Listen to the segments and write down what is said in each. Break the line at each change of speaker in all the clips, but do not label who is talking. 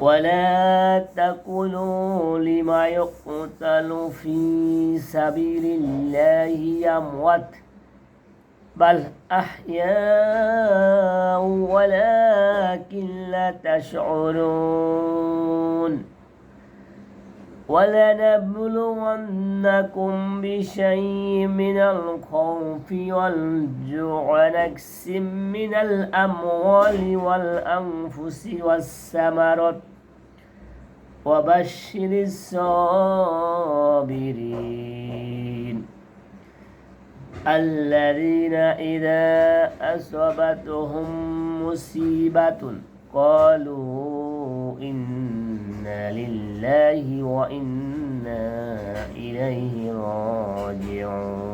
ولا تقولوا لما يقتل في سبيل الله أموات بل أحياء ولكن لا تشعرون. ولنبلونكم بشيء من الخوف والجوع ونكس من الأموال والأنفس والثمرات وبشر الصابرين الذين إذا أصابتهم مصيبة قالوا إنا لله وإنا إليه راجعون.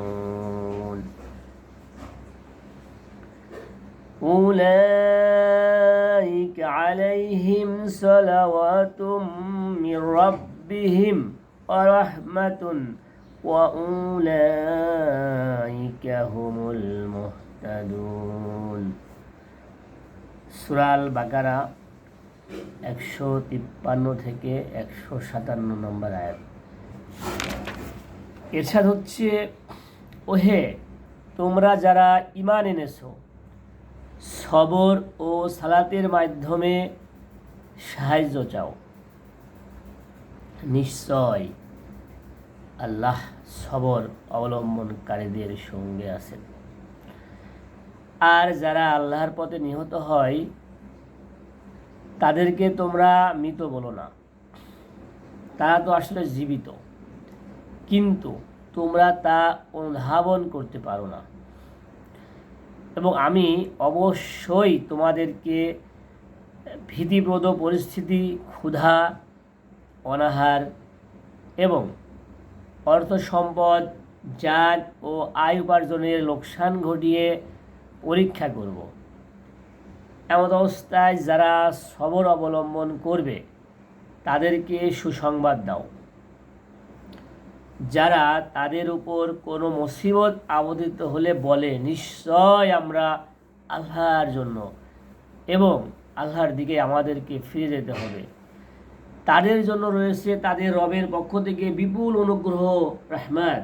أولئك عليهم صلوات من ربهم ورحمة وأولئك هم المهتدون. سورة البقرة একশো তিপ্পান্ন থেকে একশো সাতান্ন নম্বর আয়াত। এরশাদ হচ্ছে, ওহে, তোমরা যারা ইমান এনেছো, সবর ও সালাতের মাধ্যমে সাহায্য চাও। নিশ্চয় আল্লাহ সবর অবলম্বনকারীদের সঙ্গে আছেন। আর যারা আল্লাহর পথে নিহত হয় তাদেরকে তোমরা মৃত বলো না। তারা তো আসলে জীবিত। কিন্তু তোমরা তা অনুধাবন করতে পারো না। এবং আমি অবশ্যই তোমাদেরকে ভীতিপ্রদ পরিস্থিতি, ক্ষুধা, অনাহার এবং অর্থ সম্পদ যান ও আয় উপার্জনের লোকসান ঘটিয়ে পরীক্ষা করব। এমন অবস্থায় যারা সবর অবলম্বন করবে, তাদেরকে সুসংবাদ দাও। যারা তাদের উপর কোনো মুসিবত আবদিত হলে বলে, নিশ্চয় আমরা আল্লাহর জন্য এবং আল্লাহর দিকে আমাদেরকে ফিরে যেতে হবে। তাদের জন্য রয়েছে তাদের রবের পক্ষ থেকে বিপুল অনুগ্রহ রহমান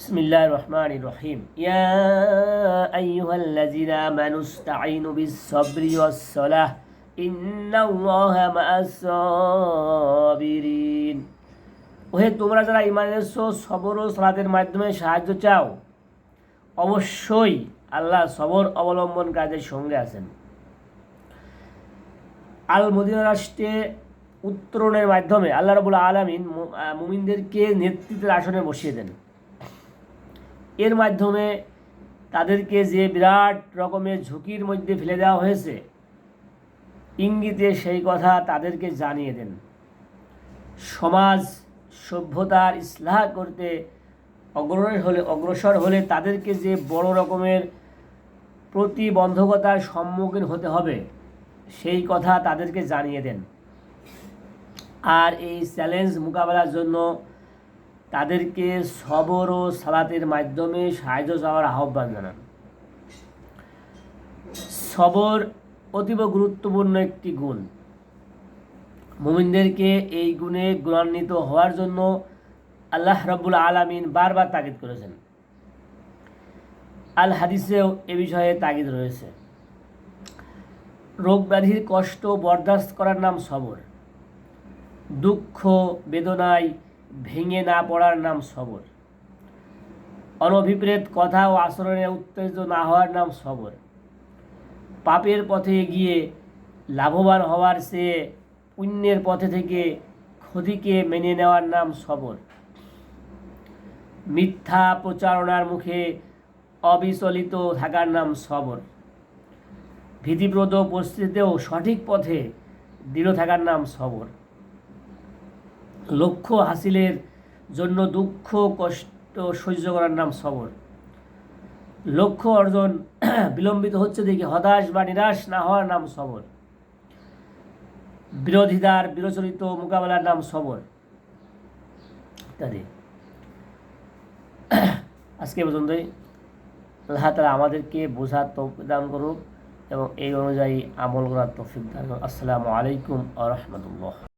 بسم الله الرحمن الرحيم يا أيها الذين آمنوا استعينوا بالصبر والصلاة إن الله مع الصابرين ওহে তোমরা যারা ইমান এনেছো সবর ও সালাতের মাধ্যমে সাহায্য চাও অবশ্যই আল্লাহ সবর অবলম্বন কাজের সঙ্গে আছেন আল মদিনা রাষ্ট্রে উত্তরণের মাধ্যমে আল্লাহ রবুল আলমিন মুমিনদেরকে নেতৃত্বের আসনে বসিয়ে দেন এর মাধ্যমে তাদেরকে যে বিরাট রকমের ঝুঁকির মধ্যে ফেলে দেওয়া হয়েছে, ইঙ্গিতে সেই কথা তাদেরকে জানিয়ে দেন। সমাজ সভ্যতার ইসলাহ করতে অগ্রসর হলে অগ্রসর হলে তাদেরকে যে বড় রকমের প্রতিবন্ধকতার সম্মুখীন হতে হবে, সেই কথা তাদেরকে জানিয়ে দেন। আর এই চ্যালেঞ্জ মোকাবেলার জন্য তাদেরকে সবর ও সালাতের মাধ্যমে সাহায্য চাওয়ার আহ্বান জানান। সবর অতীব গুরুত্বপূর্ণ একটি গুণ। মুমিনদেরকে এই গুণে গুণান্বিত হওয়ার জন্য আল্লাহ রব্বুল আলমিন বারবার তাগিদ করেছেন। আল হাদিসেও এ বিষয়ে তাগিদ রয়েছে। রোগ ব্যাধির কষ্ট বরদাস্ত করার নাম সবর। দুঃখ, বেদনায় ভেঙে না পড়ার নাম সবর। অনভিপ্রেত কথা ও আচরণে উত্তেজিত না হওয়ার নাম সবর। পাপের পথে গিয়ে লাভবান হওয়ার চেয়ে পুণ্যের পথে থেকে ক্ষতিকে মেনে নেওয়ার নাম সবর। মিথ্যা প্রচারণার মুখে অবিচলিত থাকার নাম সবর। ভীতিপ্রদ পরিস্থিতিতেও সঠিক পথে দৃঢ় থাকার নাম সবর। লক্ষ্য হাসিলের জন্য দুঃখ, কষ্ট সহ্য করার নাম সবর। লক্ষ্য অর্জন বিলম্বিত হচ্ছে দেখি হতাশ বা নিরাশ না হওয়ার নাম সবর। বিরোধিতার বিরচরিত মোকাবেলার নাম সবর। ইত্যাদি। আজকে পর্যন্তই। আল্লাহ তালা আমাদেরকে বোঝার তৌফিক দান করুক এবং এই অনুযায়ী আমল করার তৌফিক দান করুক। আসসালামু আলাইকুম আ রহমতুল্লাহ।